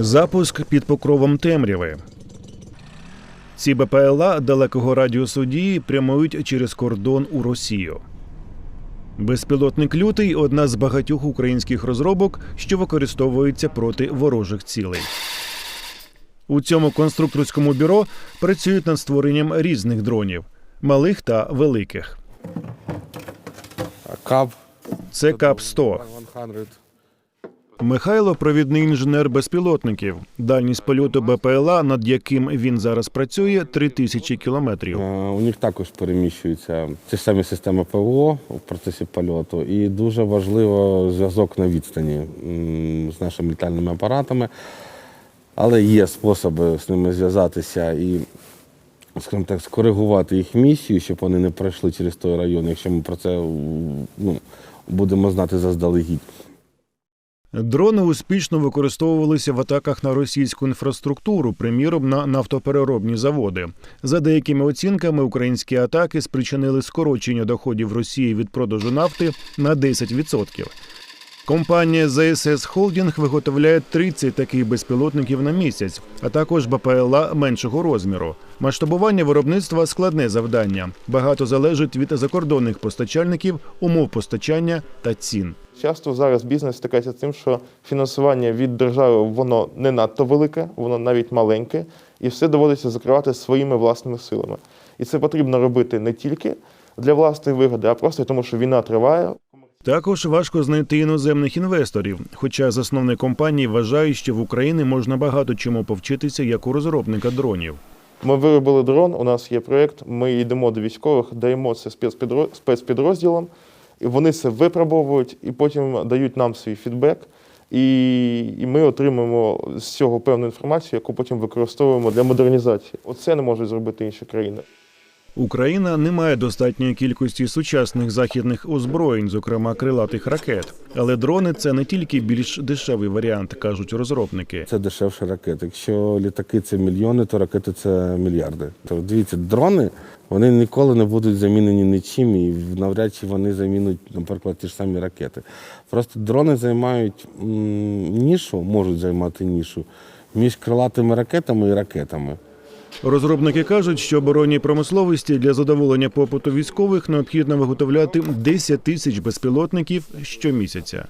Запуск під покровом темряви. Ці БПЛА далекого радіусу дії прямують через кордон у Росію. Безпілотник лютий одна з багатьох українських розробок, що використовується проти ворожих цілей. У цьому конструкторському бюро працюють над створенням різних дронів малих та великих. Кап Це КАП 100 100. Михайло провідний інженер безпілотників. Дальність польоту БПЛА, над яким він зараз працює, 3000 кілометрів. Е, У них також переміщуються ж самі системи ПВО в процесі польоту, і дуже важливо зв'язок на відстані з нашими літальними апаратами. Але є способи з ними зв'язатися і, скажімо так, скоригувати їх місію, щоб вони не пройшли через той район, якщо ми про це ну, будемо знати заздалегідь. Дрони успішно використовувалися в атаках на російську інфраструктуру, приміром на нафтопереробні заводи. За деякими оцінками, українські атаки спричинили скорочення доходів Росії від продажу нафти на 10%. Компанія ZSS Holding виготовляє 30 таких безпілотників на місяць, а також БПЛА меншого розміру. Масштабування виробництва складне завдання. Багато залежить від закордонних постачальників, умов постачання та цін. Часто зараз бізнес стикається з тим, що фінансування від держави воно не надто велике, воно навіть маленьке, і все доводиться закривати своїми власними силами. І це потрібно робити не тільки для власної вигоди, а просто тому, що війна триває. Також важко знайти іноземних інвесторів. Хоча засновник компанії вважає, що в Україні можна багато чому повчитися як у розробника дронів. Ми виробили дрон, у нас є проєкт, ми йдемо до військових, даємо це спецпідрозділам, і вони це випробовують і потім дають нам свій фідбек. І, і ми отримуємо з цього певну інформацію, яку потім використовуємо для модернізації. Оце не можуть зробити інші країни. Україна не має достатньої кількості сучасних західних озброєнь, зокрема крилатих ракет. Але дрони це не тільки більш дешевий варіант, кажуть розробники. Це дешевше ракет. Якщо літаки це мільйони, то ракети це мільярди. То дивіться, дрони вони ніколи не будуть замінені нічим, і навряд чи вони замінуть, наприклад, ті ж самі ракети. Просто дрони займають нішу, можуть займати нішу між крилатими ракетами і ракетами. Розробники кажуть, що оборонній промисловості для задоволення попиту військових необхідно виготовляти 10 тисяч безпілотників щомісяця.